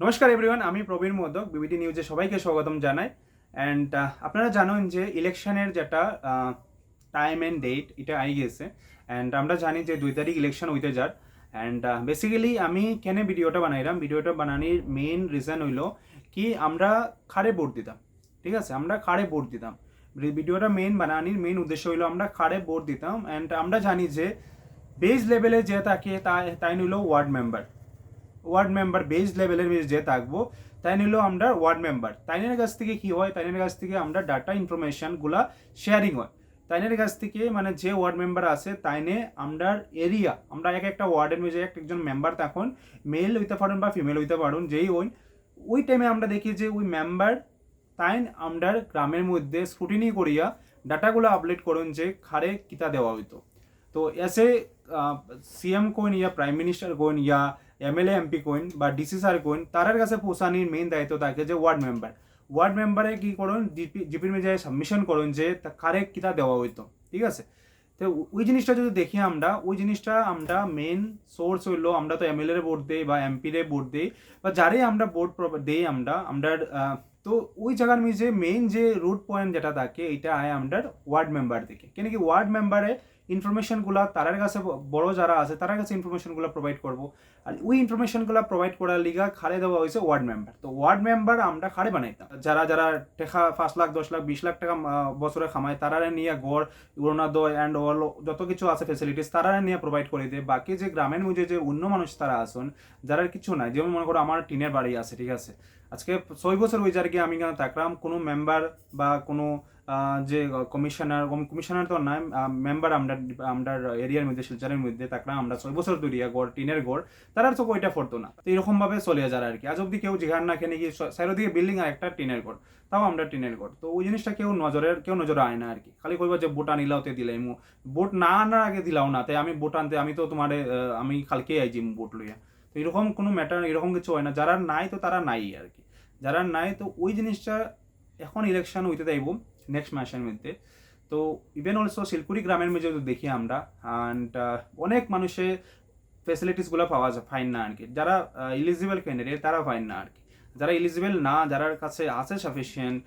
নমস্কার এভরিওয়ান আমি প্রবীণ মোদক বিবিটি নিউজে সবাইকে স্বাগতম জানাই। অ্যান্ড আপনারা জানেন যে ইলেকশনের যেটা টাইম অ্যান্ড ডেট এটা আই গেছে। অ্যান্ড আমরা জানি যে দুই তারিখ ইলেকশন হইতে যার অ্যান্ড বেসিক্যালি আমি কেন ভিডিওটা বানাইলাম? ভিডিওটা বানানির মেইন রিজন হইল কি আমরা খাড়ে ভোট দিতাম। ঠিক আছে? আমরা খাড়ে ভোট দিতাম। ভিডিওটা মেইন বানানির মেইন উদ্দেশ্য হইল আমরা খাড়ে ভোট দিতাম। অ্যান্ড আমরা জানি যে বেজ লেভেলে যে থাকে তাই নিল ward member ward member base লেভেলের যে থাকব, তাই নিল আমরা ওয়ার্ড মেম্বার। তাইনের কাছ থেকে কি হয়? তাইনের কাছ থেকে আমরা ডাটা ইনফরমেশনগুলা শেয়ারিং হয়। তাইনের কাছ থেকে মানে যে ওয়ার্ড মেম্বার আছে, তাইনে আমরা এরিয়া আমরা এক একটা ওয়ার্ডের মধ্যে এক একজন মেম্বার তখন মেল হইতে পারেন বা ফিমেল হইতে পারুন, যেই ওই ওই টাইমে আমরা দেখি যে ওই মেম্বার তাইন আমরা গ্রামের মধ্যে স্ক্রুটিনি করিয়া ডাটাগুলো আপডেট করুন যে খারে কিতা দেওয়া হইতো। তো এসে সিএম কোন ইয়া প্রাইম মিনিস্টার কোন ইয়া এমএলএ এমপি কোন বা ডিসি স্যার কোন তারার কাছে পৌঁছানির মেইন দায়িত্ব থাকে যে ওয়ার্ড মেম্বার ওয়ার্ড মেম্বারে কি করুন জিপি জিপির মধ্যে সাবমিশন করুন যে কারে কিতা দেওয়া হইতো, ঠিক আছে? তো ওই জিনিসটা যদি দেখি আমরা, ওই জিনিসটা আমরা মেন সোর্স হইল আমরা তো এমএলএ রে ভোট দেই বা এমপি রে ভোট দেই বা যারে আমরা ভোট দেই আমরা আমরা তো ওই জায়গার মধ্যে মেইন যে রুট পয়েন্ট যেটা থাকে এটা আয় আমরা ওয়ার্ড মেম্বার থেকে কেন কি ওয়ার্ড মেম্বারে ইনফরমেশনগুলো তারার কাছে বড় যারা আছে তার কাছে ইনফরমেশনগুলো প্রোভাইড করব। আর ওই ইনফরমেশনগুলো প্রোভাইড করার লিগা খাড়ে দেওয়া হয়েছে ওয়ার্ড মেম্বার তো ওয়ার্ড মেম্বার আমরা খাড়ে বানাইতাম। যারা যারা টাকা পাঁচ লাখ, দশ লাখ, বিশ লাখ টাকা বছরে খামায়, তারারে নিয়ে গড় অরুণোদয় অ্যান্ড অল যত কিছু আছে ফেসিলিটিস তারা নিয়ে প্রোভাইড করে দেয় বাকি যে গ্রামের মধ্যে যে অন্য মানুষ তারা আসুন, যারা কিছু নাই, যেমন মনে করো আমার টিনের বাড়ি আছে, ঠিক আছে। আজকে ছয় বছর ওই জায়গায় আমি কেন থাকলাম? কোনো মেম্বার বা কোনো যে কমিশনার কমিশনার তো নয় মেম্বার আমরা আমরা এরিয়ার মধ্যে শিলচরের মধ্যে থাকলাম আমরা ছয় বছর দূরিয়া গড় টিনের গড় তারা তো ওইটা পড়তো না। তো এরকম ভাবে চলে যায় আর কি আজ অব্দি কেউ যেখান না খেনে গিয়ে চারিদিকে বিল্ডিং আর একটা টিনের ঘর, তাও আমরা টিনের ঘর। তো ওই জিনিসটা কেউ নজরের, কেউ নজরে আয় না আর কি খালি কইবা যে বোট আনিলাও তে দিলাই মু বোট না আনার আগে দিলাও না তাই আমি বোট আনতে, আমি তো তোমার আমি কালকে আইছি বোট লইয়া। তো এরকম কোনো ম্যাটার এরকম কিছু হয় না। যারা নাই তো তারা নাই আর কি যারা নাই তো ওই জিনিসটা এখন ইলেকশন হইতে যাইব নেক্সট মাসের মধ্যে। তো ইভেন অলসো শিলকুড়ি গ্রামের মধ্যে যদি দেখি আমরা। অ্যান্ড অনেক মানুষের ফেসিলিটিসগুলো পাওয়া যায় ফাইন না আর কি। যারা ইলিজিবল ক্যান্ডিডেট তারা ফাইন না আর কি। যারা ইলিজিবল না যারার কাছে আছে sufficient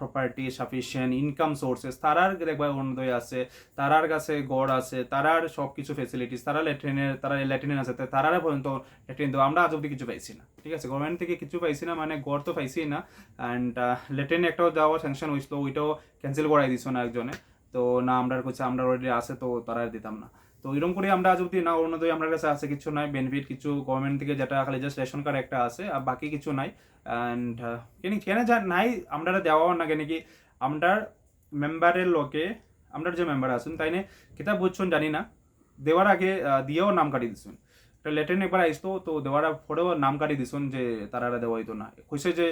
property sufficient income sources তারার দেখবা অরুণোদয় আছে, তারার কাছে গড় আছে, তারার সব কিছু ফেসিলিটিস তারা ল্যাট্রিনের তারা ল্যাট্রিন আছে তারারা পর্যন্ত ল্যাট্রিন দেবো আমরা আজ অব্দি কিছু পাইছি না, ঠিক আছে? গভর্নমেন্ট থেকে কিছু পাইছি না মানে গড় তো পাইছি না। অ্যান্ড ল্যাট্রিন একটাও যাওয়া স্যাংশন হয়েছিল ওইটাও ক্যান্সেল করাই দিছো না একজনে। তো না, আমরা করছে আমরা অলরেডি আছে, তো তারা দিতাম না। তো এরকম করে আমরা অব্দি না অরুণোদয় আমার কাছে আছে, কিছু নাই বেনিফিট কিছু গভর্নমেন্ট থেকে যেটা খালি জাস্ট রেশন কার্ড একটা আছে, আর বাকি কিছু নাই। অ্যান্ড কেন কেন যা নাই, আমরা দেওয়াও না কেন কি, আমরা মেম্বারের লোকে, আমরা যে মেম্বার আছেন, তাই নিয়ে কিতাব বুঝছেন, জানি না। দেওয়ার আগে দিয়েও নাম কাটিয়ে দিছেন। একটা লেটেন একবার আইসতো তো দেওয়ার পরেও নাম কাটিয়ে দিছেন যে তারা দেওয়া হইতো না। কইছে যে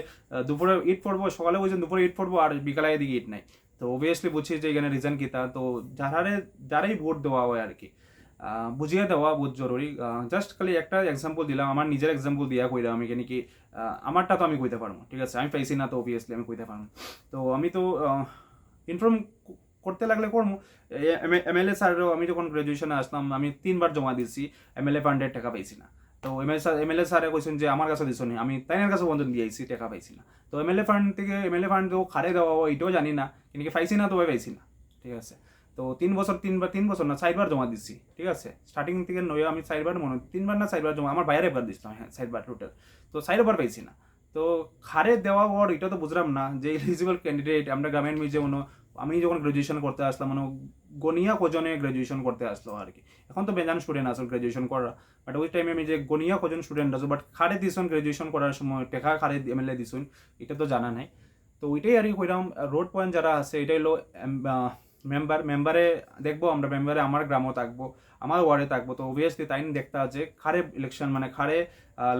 দুপুরে ইট পড়ব, সকালে বলছেন দুপুরে ইট পড়ব, আর বিকালে দিকে ইট নাই। তো অবভিয়াসলি বুঝছি যে এখানে রিজন কিতা তো যারারে, যারাই ভোট দেওয়া হয় আর কি বুঝিয়ে দেওয়া বহুত জরুরি। জাস্ট খালি একটা এক্সাম্পল দিলাম, আমার নিজের এক্সাম্পল দিয়া কইলাম আমি কেন কি আমারটা তো আমি কইতে পারব, ঠিক আছে? আমি পাইছি না তো অবভিয়াসলি আমি কইতে পারব। তো আমি তো ইনফর্ম করতে লাগলে করব। এমএলএ স্যারেরও আমি যখন গ্রাজুয়েশনে আসলাম, আমি তিনবার জমা দিয়েছি এমএলএ ফান্ডের টাকা পাইছি না। তো এমএলএ স্যার এমএলএ স্যারে কইছেন যে আমার কাছে দিছো নি। আমি তাইনের কাছে বন্ধন দিয়েছি টাকা পাইছি না। তো এমএলএ ফান্ড থেকে এমএলএ ফান্ড তো খারে দেওয়া এটাও জানি না। কিন্তু পাইছি না, তো ভাই পাইছি না। ঠিক আছে? তো তিন বছর তিনবার তিন বছর না, চারবার জমা দিচ্ছি ঠিক আছে? স্টার্টিং থেকে নয়, আমি চারবার মনে তিনবার না চারবার জমা আমার বাইরে একবার দিচ্ছিলাম হ্যাঁ চারবার টোটাল তো চারবার পাইছি না। তো খারে দেওয়া ওর এটা তো বুঝলাম না যে এলিজিবল ক্যান্ডিডেট আমরা গ্রামের মিউজে মনে আমি যখন গ্রাজুয়েশন করতে আসলাম মানে গনিয়া কজনে গ্রাজুয়েশন করতে আসলো আর কি। এখন তো বেজান স্টুডেন্ট আসল গ্রাজুয়েশন করা বাট ওই টাইমে আমি যে গনিয়া কজন স্টুডেন্ট আছে বাট খারে দিছুন গ্রাজুয়েশন করার সময়, টেকা খারে এমএলএ দিছুন এটা তো জানা নাই। তো ওইটাই আর কি কইলাম রোড পয়েন্ট যারা আছে, এটাই হলো মেম্বার মেম্বারে দেখব আমরা মেম্বারে আমার গ্রামও থাকব, আমার ওয়ার্ডে থাকব। তো অবভিয়াসলি তাই দেখতে আছে, খারে ইলেকশন মানে খারে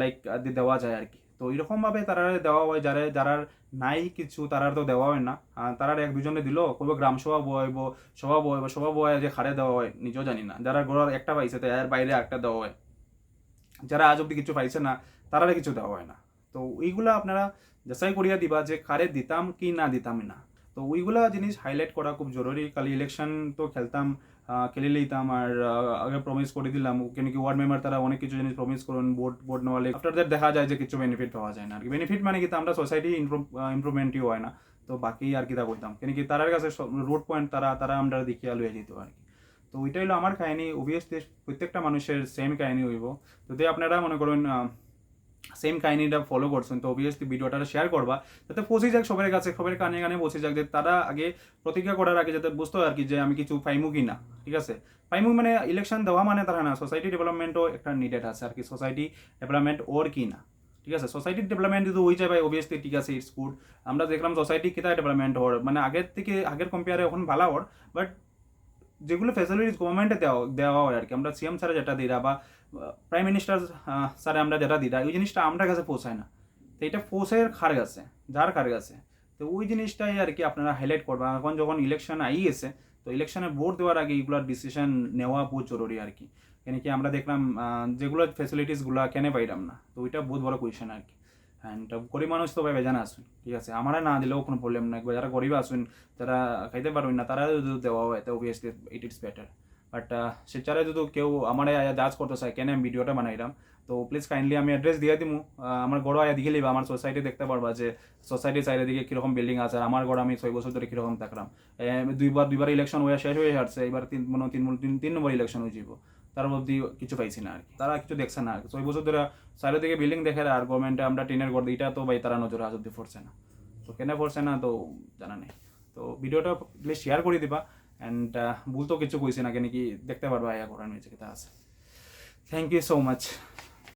লাইক দেওয়া যায় আর কি। তো এরকম ভাবে তারা দেওয়া হয়, যারা যারা নাই কিছু তারার তো দেওয়া হয় না। তারার এক দুজনে দিল কইব গ্রাম সভা বইব সভা বইব সভা বয় যে খারে দেওয়া হয়, নিজেও জানি না। যারা ঘরের একটা পাইছে তো এর বাইরে একটা দেওয়া হয়। যারা আজ অব্দি কিছু পাইছে না তারা কিছু দেওয়া হয় না। তো এইগুলা আপনারা যাচাই করিয়া দিবা যে কারে দিতাম কি না দিতাম না। তো ওইগুলা জিনিস হাইলাইট করা খুব জরুরি। কালি ইলেকশন তো খেলতাম খেলে লইতাম আর আগে প্রমিস করে দিলাম। কেন কি ওয়ার্ড মেম্বার তারা অনেক কিছু জিনিস প্রমিস করুন বোর্ড বোর্ড নেওয়ালে আফটার দ্যাট দেখা যায় যে কিছু বেনিফিট পাওয়া যায় না আর কি। বেনিফিট মানে কি আমরা সোসাইটি ইমপ্রুভমেন্টই হয় না। তো বাকি আর কি তা করতাম। কেন কি, তারার কাছে রোড পয়েন্ট তারা তারা আমরা দেখিয়া লইয়া যেত আর কি। তো ওইটাই হলো আমার কাহিনী। অবভিয়াসলি প্রত্যেকটা মানুষের সেম কাহিনী হইব। যদি আপনারা মনে করুন সেম কাহিনিটা ফলো করছেন। তো অবভিয়াসলি ভিডিওটা শেয়ার করবা, যাতে পৌঁছে যাক সবার কাছে সবার কানে কানে পৌঁছে যাক যে তারা আগে প্রতিজ্ঞা করার আগে যাতে বুঝতে হয় আর কি যে আমি কিছু পাইমু কি না, ঠিক আছে? পাইমু মানে ইলেকশন দেওয়া মানে তারা না সোসাইটি ডেভেলপমেন্টও একটা নিডেড আছে আর কি সোসাইটি ডেভেলপমেন্ট ওর কি না, ঠিক আছে? সোসাইটির ডেভেলপমেন্ট যদি যায় ভাই অবভিয়াসলি ঠিক আছে ইটস গুড আমরা দেখলাম সোসাইটি কিতা ডেভেলপমেন্ট হওয়ার মানে আগের থেকে আগের কম্পেয়ারে এখন ভালো হওয়ার বাট যেগুলো ফ্যাসিলিটিস গভর্নমেন্টে দেওয়া দেওয়া হয় আর কি আমরা সিএম স্যারে যেটা দিই, বা প্রাইম মিনিস্টার স্যারে আমরা যেটা দিই ওই জিনিসটা আমরা কাছে পৌঁছায় না। তো এটা পৌঁছায় খার গেছে যার কার গেছে তো ওই জিনিসটাই আর কি আপনারা হাইলাইট করবেন। এখন যখন ইলেকশন আই গেছে তো ইলেকশনে ভোট দেওয়ার আগে এগুলোর ডিসিশন নেওয়া বহুত জরুরি আর কি কেন কি আমরা দেখলাম যেগুলো ফেসিলিটিসগুলো কেন পাইলাম না, তো ওইটা বহুত বড় কোয়েশন আর কি অ্যান্ড গরিব মানুষ তো ভাই বেজানা আসুন ঠিক আছে? আমারা না দিলেও কোনো প্রবলেম নাই। যারা গরিব আসুন যারা খাইতে পারবেন না তারা যদি দেওয়া হয়, তো obviously it it's better but সেচারে যদি কেউ আমার জাজ করতে চায়, কেন আমি ভিডিওটা বানাইলাম? তো প্লিজ কাইন্ডলি আমি অ্যাড্রেস দিয়ে দিমু। আমার গড় আয়া দিকে লিবা, আমার সোসাইটি দেখতে পারবা যে সোসাইটির চারিদিকে কীরকম বিল্ডিং আছে আমার গড় আমি ছয় বছর ধরে কীরকম থাকলাম দুইবার দুইবার ইলেকশন হয়ে শেষ হয়ে আসছে এবার তিন, মনে তিন তিন তিন নম্বর ইলেকশন হয়ে যাব তার মধ্যে কিছু পাইছি না আর কি। তারা কিছু দেখছে না আর কি। ছয় বছর ধরে চারিদিকে বিল্ডিং দেখে আর গভর্নমেন্টে আমরা টিনের ঘর এটা তো ভাই তারা নজরে অব্দি পড়ছে না। তো কেন পড়ছে না তো জানা নেই। তো ভিডিওটা প্লিজ শেয়ার করে দিবা অ্যান্ড ভুল তো কিছু কইছে না, কেন কি দেখতে পারবা আয়া করার আছে। Thank you so much